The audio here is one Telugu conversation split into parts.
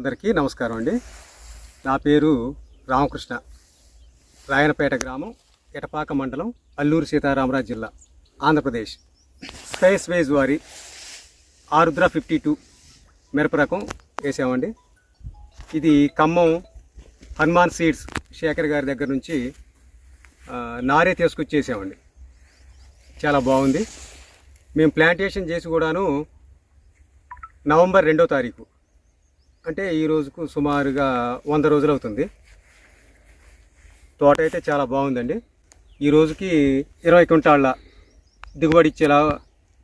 అందరికీ నమస్కారం అండి. నా పేరు రామకృష్ణ. రాయనపేట గ్రామం ఎటపాక మండలం అల్లూరు సీతారామరాజు జిల్లా ఆంధ్రప్రదేశ్. స్పేస్ వేజ్ వారి ఆరుద్ర ఫిఫ్టీ టూ మిరప రకం వేసామండి. ఇది ఖమ్మం హనుమాన్ సీడ్స్ శేఖర్ గారి దగ్గర నుంచి నారే తీసుకొచ్చేసామండి. చాలా బాగుంది. మేము ప్లాంటేషన్ చేసి కూడాను నవంబర్ రెండో తారీఖు అంటే ఈ రోజుకు సుమారుగా వంద రోజులు అవుతుంది. తోట అయితే చాలా బాగుందండి. ఈ రోజుకి ఇరవై క్వింటాళ్ళ దిగుబడి ఇచ్చేలా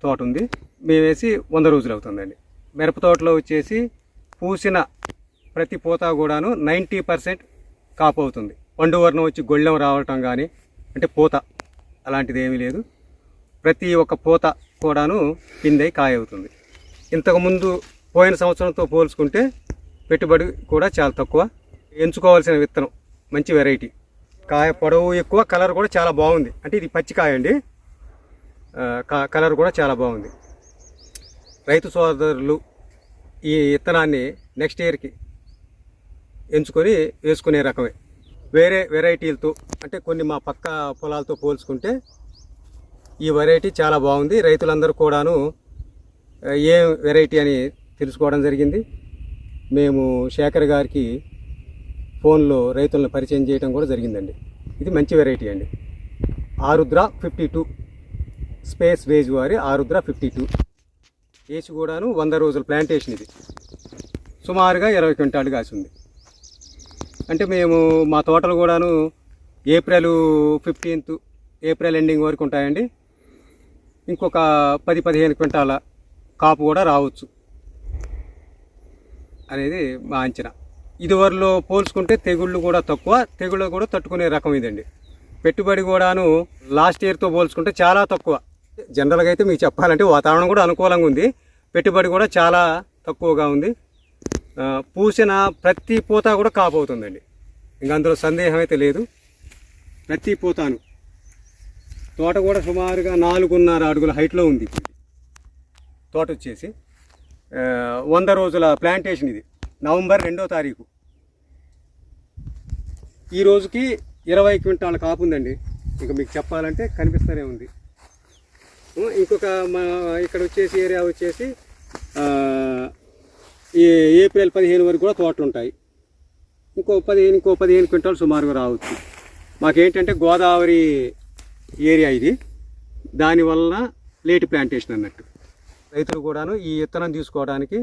తోట ఉంది. మేమేసి వంద రోజులు అవుతుందండి. మిరప తోటలో వచ్చేసి పూసిన ప్రతి పూత కూడాను నైంటీ పర్సెంట్ కాపు అవుతుంది. పండు వర్ణం వచ్చి గొళ్ళెం రావటం కానీ అంటే పూత అలాంటిది ఏమీ లేదు. ప్రతి ఒక్క పూత కూడాను పిందై కాయ అవుతుంది ఇంతకుముందు పోయిన సంవత్సరంతో పోల్చుకుంటే పెట్టుబడి కూడా చాలా తక్కువ. ఎంచుకోవాల్సిన విత్తనం మంచి వెరైటీ కాయ పొడవు ఎక్కువ కలర్ కూడా చాలా బాగుంది. అంటే ఇది పచ్చికాయ అండి. క- కలర్ కూడా చాలా బాగుంది. రైతు సోదరులు ఈ విత్తనాన్ని నెక్స్ట్ ఇయర్కి ఎంచుకొని వేసుకునే రకమే. వేరే వెరైటీలతో అంటే కొన్ని మా పక్క పొలాలతో పోల్చుకుంటే ఈ వెరైటీ చాలా బాగుంది. రైతులందరూ కూడాను ఏ వెరైటీ అని తెలుసుకోవడం జరిగింది. మేము శేఖర్ గారికి ఫోన్లో రైతులను పరిచయం చేయడం కూడా జరిగిందండి. ఇది మంచి వెరైటీ అండి. ఆరుద్ర ఫిఫ్టీ టూ స్పేస్ వేజ్ వారి ఆరుద్ర ఫిఫ్టీ టూ వేసి కూడాను వంద రోజుల ప్లాంటేషన్ ఇది. సుమారుగా ఇరవై క్వింటాలు కాసి ఉంది అంటే మేము మా తోటలు కూడాను ఏప్రిల్ ఫిఫ్టీన్త్ ఏప్రిల్ ఎండింగ్ వరకు ఉంటాయండి. ఇంకొక పది పదిహేను క్వింటాల కాపు కూడా రావచ్చు. అనేది మా అంచనా. ఇదివరలో పోల్చుకుంటే తెగుళ్ళు కూడా తక్కువ తెగుళ్ళు కూడా తట్టుకునే రకం ఇదండి. పెట్టుబడి కూడాను లాస్ట్ ఇయర్తో పోల్చుకుంటే చాలా తక్కువ. జనరల్గా అయితే మీకు చెప్పాలంటే వాతావరణం కూడా అనుకూలంగా ఉంది. పెట్టుబడి కూడా చాలా తక్కువగా ఉంది. పూసిన ప్రతి పూత కూడా కాపు అవుతుందండి ఇంకా అందులో సందేహం అయితే లేదు. ప్రతి పూతాను. తోట కూడా సుమారుగా నాలుగున్నర అడుగుల హైట్లో ఉంది. తోట వచ్చేసి. వంద రోజుల ప్లాంటేషన్ ఇది. నవంబర్ రెండో తారీఖు. ఈ రోజుకి ఇరవై క్వింటాల కాపు ఉందండి. ఇంకా మీకు చెప్పాలంటే కనిపిస్తూనే ఉంది. ఇంకొక మా ఇక్కడ వచ్చేసి ఏరియా వచ్చేసి ఈ ఏప్రిల్ పదిహేను వరకు కూడా తోటలు ఉంటాయి. ఇంకో పదిహేను ఇంకో పదిహేను క్వింటాలు సుమారుగా రావచ్చు. మాకేంటంటే గోదావరి ఏరియా ఇది. దానివల్ల లేట్ ప్లాంటేషన్ అన్నట్టు. రైతులు కూడాను ఈ విత్తనం తీసుకోవడానికి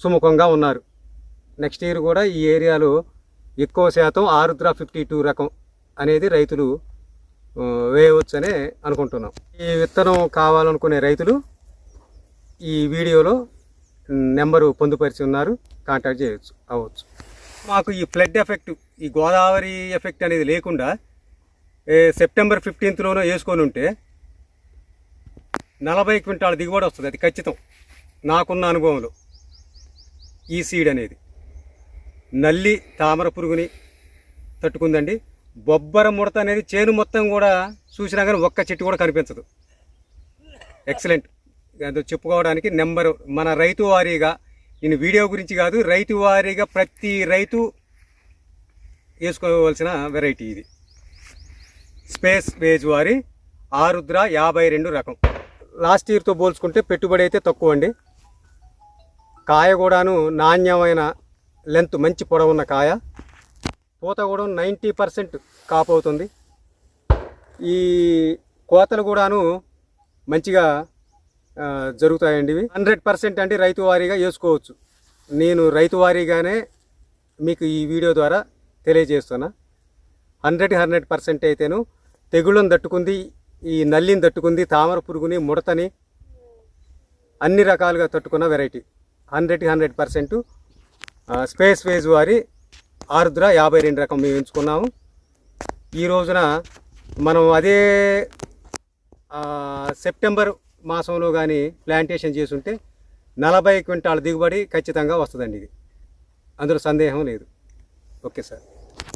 సుముఖంగా ఉన్నారు. నెక్స్ట్ ఇయర్ కూడా ఈ ఏరియాలో ఎక్కువ శాతం ఆరుద్ర ఫిఫ్టీ టూ రకం అనేది రైతులు వేయవచ్చనే అనుకుంటున్నాం. ఈ విత్తనం కావాలనుకునే రైతులు ఈ వీడియోలో నెంబరు పొందుపరిచి ఉన్నారు. కాంటాక్ట్ చేయవచ్చు అవ్వచ్చు. మాకు ఈ ఫ్లడ్ ఎఫెక్ట్ ఈ గోదావరి ఎఫెక్ట్ అనేది లేకుండా సెప్టెంబర్ ఫిఫ్టీన్త్లోనో వేసుకొని ఉంటే నలభై క్వింటాల దిగుబడి వస్తుంది అది ఖచ్చితం. నాకున్న అనుభవంలో. ఈ సీడ్ అనేది. నల్లి తామర పురుగుని తట్టుకుందండి. బొబ్బర ముడత అనేది చేను మొత్తం కూడా చూసినా కానీ ఒక్క చెట్టు కూడా కనిపించదు. ఎక్సలెంట్ అది చెప్పుకోవడానికి నెంబర్ మన రైతు వారీగా నేను వీడియో గురించి కాదు రైతు వారీగా ప్రతి రైతు వేసుకోవాల్సిన వెరైటీ ఇది. స్పేస్ వేజ్ వారి ఆరుద్ర యాభై రెండు రకం. లాస్ట్ ఇయర్తో పోల్చుకుంటే పెట్టుబడి అయితే తక్కువ అండి కాయ కూడాను నాణ్యమైన లెంత్ మంచి పొడవున్న కాయ. పూత కూడా నైంటీ పర్సెంట్ కాపు అవుతుంది. ఈ కోతలు కూడాను మంచిగా జరుగుతాయండి ఇవి. హండ్రెడ్ పర్సెంట్ అంటే రైతు వారీగా వేసుకోవచ్చు. నేను రైతు వారీగానే మీకు ఈ వీడియో ద్వారా తెలియజేస్తున్నా. హండ్రెడ్ హండ్రెడ్ పర్సెంట్ అయితేను తెగుళ్ళను తట్టుకుంది ఈ నల్లిని తట్టుకుంది తామర పురుగుని ముడతని అన్ని రకాలుగా తట్టుకున్న వెరైటీ. హండ్రెడ్ హండ్రెడ్ పర్సెంట్ స్పేస్ వేజ్ వారి ఆరుద్ర యాభై రెండు రకం మేము ఎంచుకున్నాము. ఈ రోజున మనం అదే సెప్టెంబర్ మాసంలో కానీ ప్లాంటేషన్ చేసుంటే నలభై క్వింటాల దిగుబడి ఖచ్చితంగా వస్తుందండి ఇది. అందులో సందేహం లేదు. Okay sir.